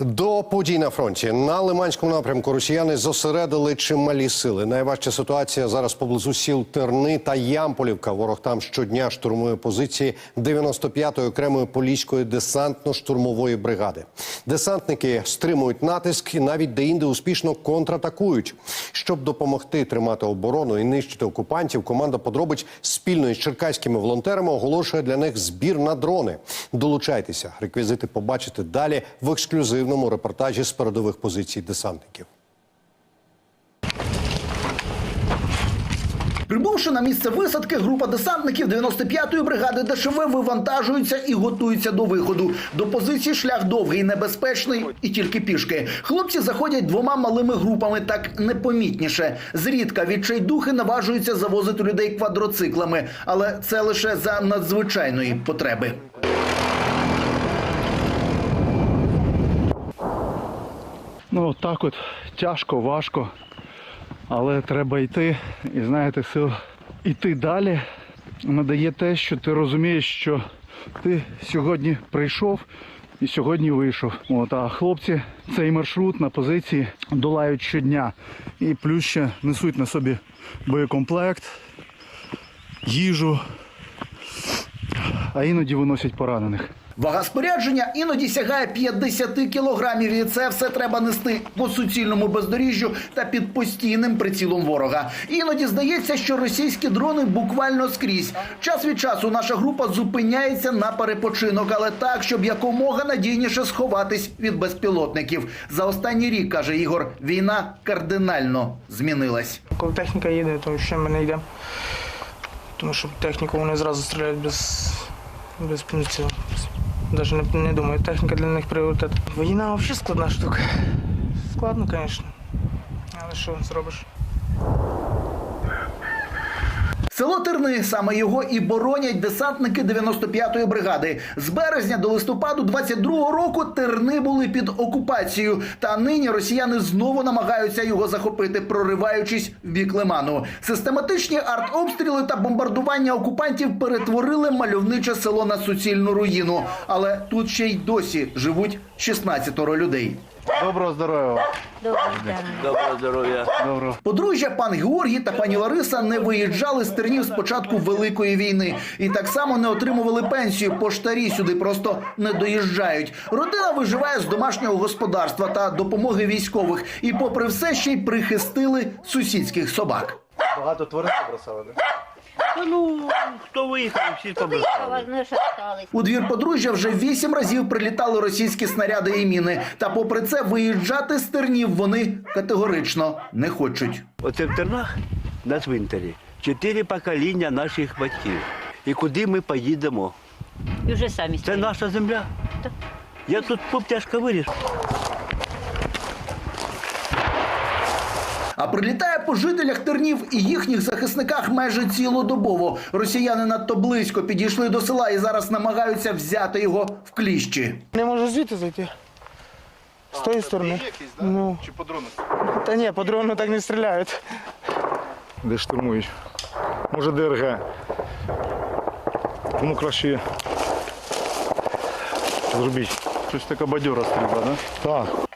До подій на фронті на Лиманському напрямку росіяни зосередили чималі сили. Найважча ситуація зараз поблизу сіл Терни та Ямполівка. Ворог там щодня штурмує позиції 95-ї окремої поліської десантно-штурмової бригади. Десантники стримують натиск і навіть деінде успішно контратакують. Щоб допомогти тримати оборону і нищити окупантів, команда подробиць спільно із черкаськими волонтерами оголошує для них збір на дрони. Долучайтеся. Реквізити побачите далі в ексклюзивному репортажі з передових позицій десантників. Прибувши на місце висадки, група десантників 95-ї бригади ДШВ вивантажуються і готуються до виходу. До позиції шлях довгий, небезпечний і тільки пішки. Хлопці заходять двома малими групами, так непомітніше. Зрідка відчайдухи наважуються завозити людей квадроциклами, але це лише за надзвичайної потреби. Ну, от так от тяжко, важко, але треба йти. І знаєте, сил йти далі надає те, що ти розумієш, що ти сьогодні прийшов і сьогодні вийшов. От, а хлопці цей маршрут на позиції долають щодня. І плюс ще несуть на собі боєкомплект, їжу, а іноді виносять поранених. Вага спорядження іноді сягає 50 кілограмів, і це все треба нести по суцільному бездоріжжю та під постійним прицілом ворога. Іноді здається, що російські дрони буквально скрізь. Час від часу наша група зупиняється на перепочинок, але так, щоб якомога надійніше сховатись від безпілотників. За останній рік каже Ігор, війна кардинально змінилась. Коли техніка їде, то ще ми не йдемо. Тому що техніку вони зразу стріляють без, без прицілу. Навіть не, думаю, техніка для них пріоритет. Війна взагалі складна штука. Складно, звісно. Але що зробиш? Село Терни саме його і боронять десантники 95-ї бригади. З березня до листопаду 22-го року Терни були під окупацією. Та нині росіяни знову намагаються його захопити, прориваючись в бік лиману. Систематичні артобстріли та бомбардування окупантів перетворили мальовниче село на суцільну руїну. Але тут ще й досі живуть 16 людей. Доброго здоров'я! вам. Доброго здоров'я. Доброго. Подружжя пан Георгій та пані Лариса не виїжджали з тернів з початку великої війни і так само не отримували пенсію. Поштарі сюди просто не доїжджають. Родина виживає з домашнього господарства та допомоги військових. І, попри все, ще й прихистили сусідських собак. Багато тварин бросали, так? Та Ну, хто виїхав, всі побросали. Вони ж остались. У двір подружжя вже вісім разів прилітали російські снаряди і міни. Та, попри це, виїжджати з тернів вони категорично не хочуть. Оце в Тернах на цвинтарі чотири покоління наших батьків. І куди ми поїдемо? І вже самі Це наша земля. Так. Я тут поп тяжко виріс. А прилітає по жителях тернів і їхніх захисниках майже цілодобово. Росіяни надто близько підійшли до села і зараз намагаються взяти його в кліщі. Не можу звідти зайти. З тої сторони. Ну. Чи по дрону? Та ні, по дрону так не стріляють. Де штурмують? Може ДРГ. Тому краще зробіть. Щось така бадьора стрільба, да? Так.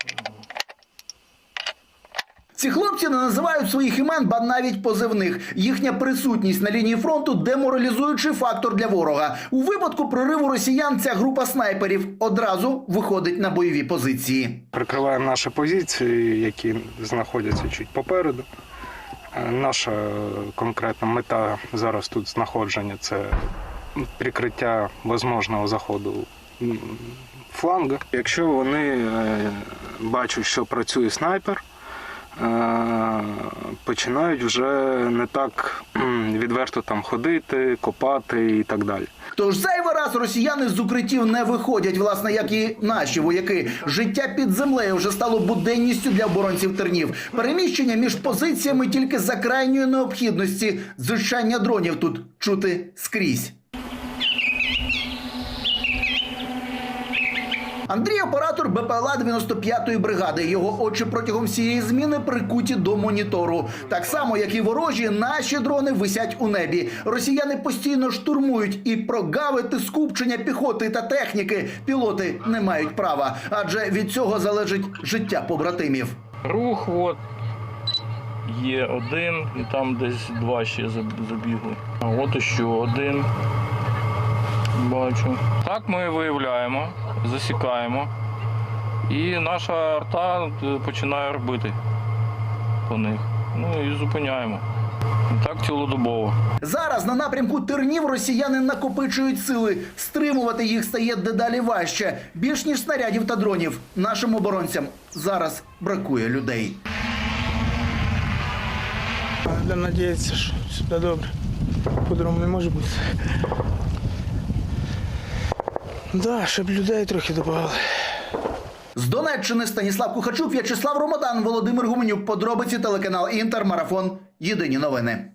Ці хлопці не називають своїх імен, ба навіть позивних. Їхня присутність на лінії фронту деморалізуючий фактор для ворога. У випадку прориву росіян ця група снайперів одразу виходить на бойові позиції. Прикриваємо наші позиції, які знаходяться чуть попереду. Е, Наша конкретна мета зараз тут знаходження це прикриття можливого заходу фланга. Якщо вони е, бачать, що працює снайпер, починають вже не так відверто там ходити, копати і так далі. Тож зайвий раз росіяни з укриттів не виходять, власне, як і наші вояки. Життя під землею вже стало буденністю для оборонців тернів. Переміщення між позиціями тільки за крайньої необхідності. Зрішання дронів тут чути скрізь. Андрій оператор БПЛА 95-ї бригади. Його очі протягом всієї зміни прикуті до монітору. Так само, як і ворожі, наші дрони висять у небі. Росіяни постійно штурмують і прогавити скупчення піхоти та техніки пілоти не мають права, адже від цього залежить життя побратимів. Рух от є один, і там десь два ще забігли. От ще один. Бачу. Так ми виявляємо, засікаємо. І наша арта е, починає робити по них. Ну і зупиняємо. Так цілодобово. Зараз на напрямку тернів росіяни накопичують сили. Стримувати їх стає дедалі важче. Більш ніж снарядів та дронів. Нашим оборонцям зараз бракує людей. Будемо надіятися, що все добре. По-другому не може бути. Да, щоб людей трохи додавали. З Донеччини Станіслав Кухачук, В'ячеслав Ромадан, Володимир Гуменюк. Подробиці телеканал Інтер. Марафон. Єдині новини.